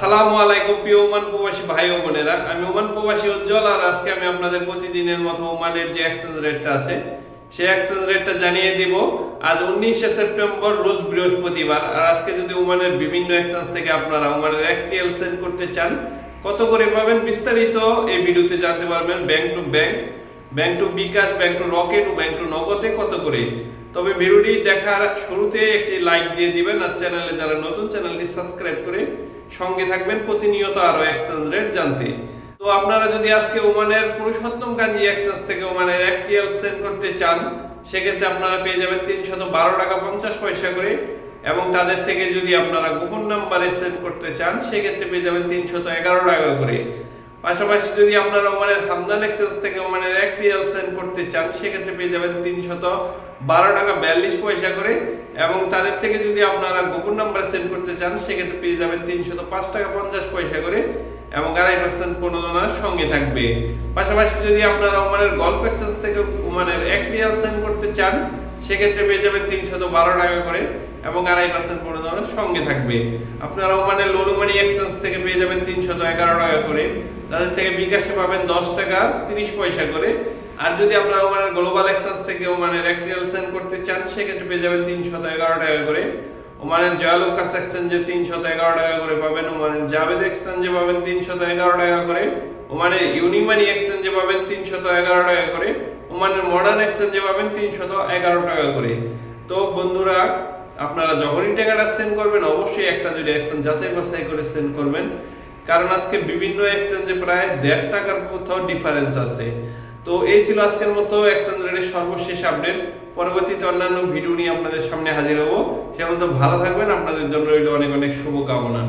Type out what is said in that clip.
আসসালামু আলাইকুম প্রিয় ওমান প্রবাসী ভাই ও বোনেরা। আমি ওমান প্রবাসী উজ্জ্বল, আর আজকে আমি আপনাদের প্রতিদিনের মতো ওমানের যে এক্সচেঞ্জ রেটটা আছে, সেই এক্সচেঞ্জ রেটটা জানিয়ে দিব। আজ উনিশে সেপ্টেম্বর, রোজ বৃহস্পতিবার। আর আজকে যদি ওমানের বিভিন্ন এক্সচেঞ্জ থেকে আপনারা ওমানের এক রিয়েল সেন্ড করতে চান, কত করে পাবেন বিস্তারিত এই ভিডিওতে জানতে পারবেন। Bank to bank bank to bKash, bank to Rocket O bank to নগদে কত করে? তবে ভিডিওটি দেখার শুরুতে একটি লাইক দিয়ে দিবেন আর চ্যানেলে যারা নতুন, চ্যানেলটি সাবস্ক্রাইব করে সঙ্গে থাকবেন প্রতিনিয়ত আরও এক্সচেঞ্জ রেট জানতে। তো আপনারা যদি আজকে ওমানের পুরুষোত্তম গান্ধী এক্সচেঞ্জ থেকে ওমানের এক রিয়াল সেন্ড করতে চান, সেক্ষেত্রে আপনারা পেয়ে যাবেন তিনশত বারো টাকা পঞ্চাশ পয়সা করে। এবং তাদের থেকে যদি আপনারা গোপন নাম্বারে সেন্ড করতে চান, সেক্ষেত্রে পেয়ে যাবেন তিনশত এগারো টাকা করে। পাশাপাশি যদি আপনারা ওমানের হামদান এক্সচেঞ্জ থেকে ওমানের এক রিয়াল সেন্ড করতে চান, সেক্ষেত্রে পেয়ে যাবেন তিনশত বারো টাকা বিয়াল্লিশ পয়সা করে। এবং তাদের থেকে যদি আপনারা গোপন নাম্বার সেন্ড করতে চান, সেক্ষেত্রে পেয়ে যাবেন তিনশত পাঁচ টাকা পঞ্চাশ পয়সা করে এবং আড়াই পার্সেন্ট প্রণোদনার সঙ্গে থাকবে। পাশাপাশি যদি আপনারা ওমানের গল্ফ এক্সচেঞ্জ থেকে ওমানের এক রিয়াল সেন্ড করতে চান সেক্ষেত্রে পেয়ে যাবেন তিনশত বারো টাকা করে এবং আড়াই পার্সেন্ট প্রণোদনার সঙ্গে থাকবে। আপনারা ওমানের লোনুমানি এক্সচেঞ্জ থেকে পেয়ে যাবেন তিনশত এগারো টাকা করে। তাদের থেকে বিকাশে পাবেন দশ টাকা তিরিশ পয়সা করে। আর যদি আপনারা ওমানের গ্লোবাল এক্সচেঞ্জ থেকে ওমানের এক রিয়াল সেন্ড করতে চান, সেক্ষেত্রে পেয়ে যাবেন তিনশত এগারো টাকা করে। ওমানের জয়ালুকাস এক্সচেঞ্জে তিনশত এগারো টাকা করে পাবেন, ওমানের জাভেদ এক্সচেঞ্জে পাবেন তিনশত এগারো টাকা করে, ওমানের ইউনিমানি এক্সচেঞ্জে পাবেন তিনশত এগারো টাকা করে, ওমানের মডার্ন এক্সচেঞ্জে পাবেন তিনশত এগারো টাকা করে। তো বন্ধুরা, আপনারা যখনই টাকাটা সেন্ড করবেন, অবশ্যই একটা যদি এক্সচেঞ্জ যাচাই বাছাই করে সেন্ড করবেন। কারণ আজকে বিভিন্ন এক্সচেঞ্জে প্রায় দেড় টাকার কোথাও ডিফারেন্স আছে। তো এই ছিল আজকের মতো এক্সচেঞ্জ সর্বশেষ আপডেট পরবর্তীতে অন্যান্য ভিডিও নিয়ে আপনাদের সামনে হাজির হব। সে ভালো থাকবেন। আপনাদের জন্য রইল অনেক অনেক শুভকামনা।